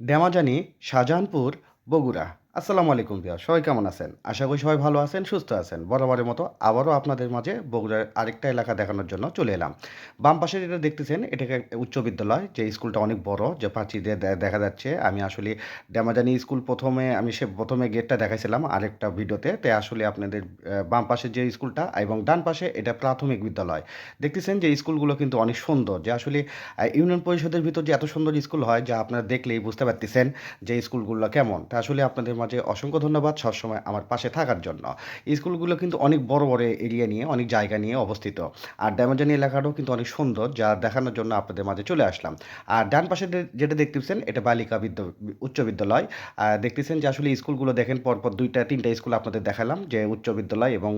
ড্যামাজানি শাহজাহানপুর বগুড়া। আসসালামু আলাইকুম প্রিয়া, সবাই কেমন আছেন? আশা করি সবাই ভালো আছেন, সুস্থ আছেন। বরাবরের মতো আবারও আপনাদের মাঝে বগুড়ার আরেকটা এলাকা দেখানোর জন্য চলে এলাম। বাম পাশে যেটা দেখতেছেন, এটাকে উচ্চ বিদ্যালয়, যে স্কুলটা অনেক বড়, যে প্রাচী দিয়ে দেখা যাচ্ছে। আমি আসলে ড্যামাজানি স্কুল প্রথমে, আমি সে প্রথমে গেটটা দেখাইছিলাম আরেকটা ভিডিওতে। তাই আসলে আপনাদের বাম পাশে যে স্কুলটা এবং ডান পাশে এটা প্রাথমিক বিদ্যালয়। দেখতেছেন যে স্কুলগুলো কিন্তু অনেক সুন্দর, যে আসলে ইউনিয়ন পরিষদের ভিতর যে এত সুন্দর স্কুল হয়, যা আপনারা দেখলেই বুঝতে পারতেছেন যে স্কুলগুলো কেমন। তা আসলে আপনাদের মাঝে অসংখ্য ধন্যবাদ সবসময় আমার পাশে থাকার জন্য। স্কুলগুলো কিন্তু অনেক বড় বড় এরিয়া নিয়ে, অনেক জায়গা নিয়ে অবস্থিত। আর ড্যামাজানি এলাকাটাও কিন্তু অনেক সুন্দর, যা দেখানোর জন্য আপনাদের মাঝে চলে আসলাম। আর ডান পাশে যেটা দেখতেছেন, এটা বালিকা বিদ্যা, উচ্চ বিদ্যালয়। দেখতেছেন যে আসলে স্কুলগুলো দেখেন পরপর দুইটা, তিনটা স্কুল আপনাদের দেখালাম, যে উচ্চ বিদ্যালয় এবং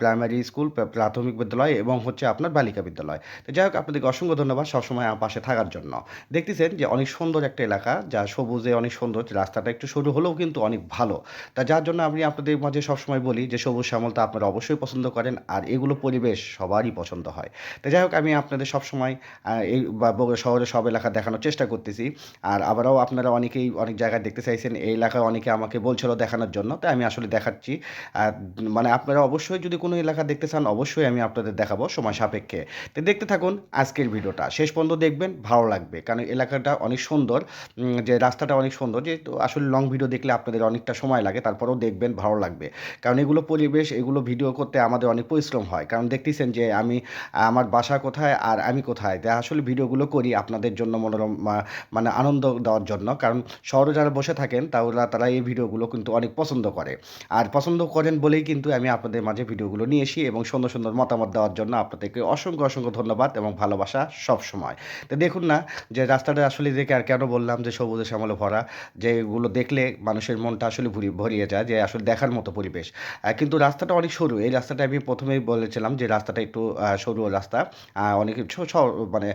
প্রাইমারি স্কুল প্রাথমিক বিদ্যালয় এবং হচ্ছে আপনার বালিকা বিদ্যালয়। তো যাই হোক, আপনাদেরকে অসংখ্য ধন্যবাদ সবসময় আমার পাশে থাকার জন্য। দেখতেছেন যে অনেক সুন্দর একটা এলাকা, যা সবুজে অনেক সুন্দর, রাস্তাটা একটু সরু হলেও কিন্তু অনেক ভালো। তা যার জন্য আমি আপনাদের মাঝে সবসময় বলি যে, সবুজ শ্যামল তো আপনারা অবশ্যই পছন্দ করেন আর এগুলো পরিবেশ সবারই পছন্দ হয়। তো যাই হোক, আমি আপনাদের সবসময় এই শহরে সব এলাকা দেখানোর চেষ্টা করতেছি। আর আবারও আপনারা অনেকেই অনেক জায়গায় দেখতে চাইছেন এই এলাকায় অনেকে আমাকে বলছিল দেখানোর জন্য। তাই আমি আসলে দেখাচ্ছি। মানে আপনারা অবশ্যই যদি কোনো এলাকা দেখতে চান, অবশ্যই আমি আপনাদের দেখাবো সময় সাপেক্ষে। তো দেখতে থাকুন আজকের ভিডিওটা। শেষ পর্যন্ত দেখবেন, ভালো লাগবে। কারণ এলাকাটা অনেক সুন্দর। যে রাস্তাটা অনেক সুন্দর। যে আসলে লং ভিডিও দেখলে আপনাদের অনেকটা সময় লাগে, তারপরেও দেখবেন ভালো লাগবে। কারণ এগুলো পরিবেশ, এগুলো ভিডিও করতে আমাদের অনেক পরিশ্রম হয়। কারণ দেখতেছেন যে আমি, আমার বাসা কোথায় আর আমি কোথায়? তাই আসলে ভিডিওগুলো করি আপনাদের জন্য মনোরম মানে আনন্দ দেওয়ার জন্য। কারণ শহরে যারা বসে থাকেন তাহলে তারা এই ভিডিওগুলো কিন্তু অনেক পছন্দ করে। আর পছন্দ করেন বলেই কিন্তু আমি আপনাদের মাঝে ভিডিওগুলো নিয়ে এসি এবং সুন্দর সুন্দর মতামত দেওয়ার জন্য আপনাদেরকে অসংখ্য অসংখ্য ধন্যবাদ এবং ভালোবাসা সব সময়। তো দেখুন না, যে রাস্তাটা আসলে দেখে আর কেন বললাম যে সবুজে শ্যামলে ভরা, যে এগুলো দেখলে মানুষের মনটা আসলে ভরি, ভরিয়ে যায় যে আসলে দেখার মতো পরিবেশ। কিন্তু রাস্তাটা অনেক সরু। এই রাস্তাটা আমি প্রথমেই বলেছিলাম যে রাস্তাটা একটু সরু রাস্তা। অনেক মানে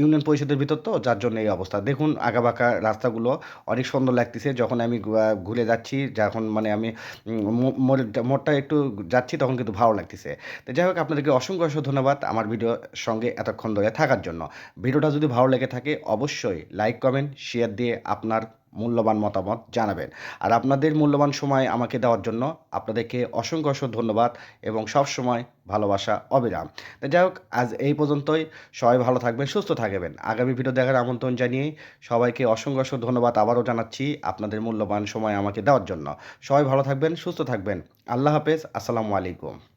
ইউনিয়ন পরিষদের ভিতর তো, যার জন্য এই অবস্থা। দেখুন আঁকাবাঁকা রাস্তাগুলো অনেক সুন্দর লাগতেছে। যখন আমি ঘুরে যাচ্ছি, যখন মানে আমি মোড়টা একটু যাচ্ছি, তখন কিন্তু ভালো লাগতেছে। তো যাই হোক, আপনাদেরকে অসংখ্য অসংখ্য ধন্যবাদ আমার ভিডিওর সঙ্গে এতক্ষণ ধরে থাকার জন্য। ভিডিওটা যদি ভালো লেগে থাকে, অবশ্যই লাইক, কমেন্ট, শেয়ার দিয়ে আপনার মূল্যবান মতামত জানাবেন। আর আপনাদের মূল্যবান সময় আমাকে দেওয়ার জন্য আপনাদেরকে অসংখ্য অসংখ্য ধন্যবাদ এবং সব সময় ভালোবাসা, অবিরাম। যাই হোক, আজ এই পর্যন্তই। সবাই ভালো থাকবেন, সুস্থ থাকবেন। আগামী ভিডিও দেখার আমন্ত্রণ জানিয়ে সবাইকে অসংখ্য অসংখ্য ধন্যবাদ আবারও জানাচ্ছি আপনাদের মূল্যবান সময় আমাকে দেওয়ার জন্য। সবাই ভালো থাকবেন, সুস্থ থাকবেন। আল্লাহ হাফেজ, আসসালামু আলাইকুম।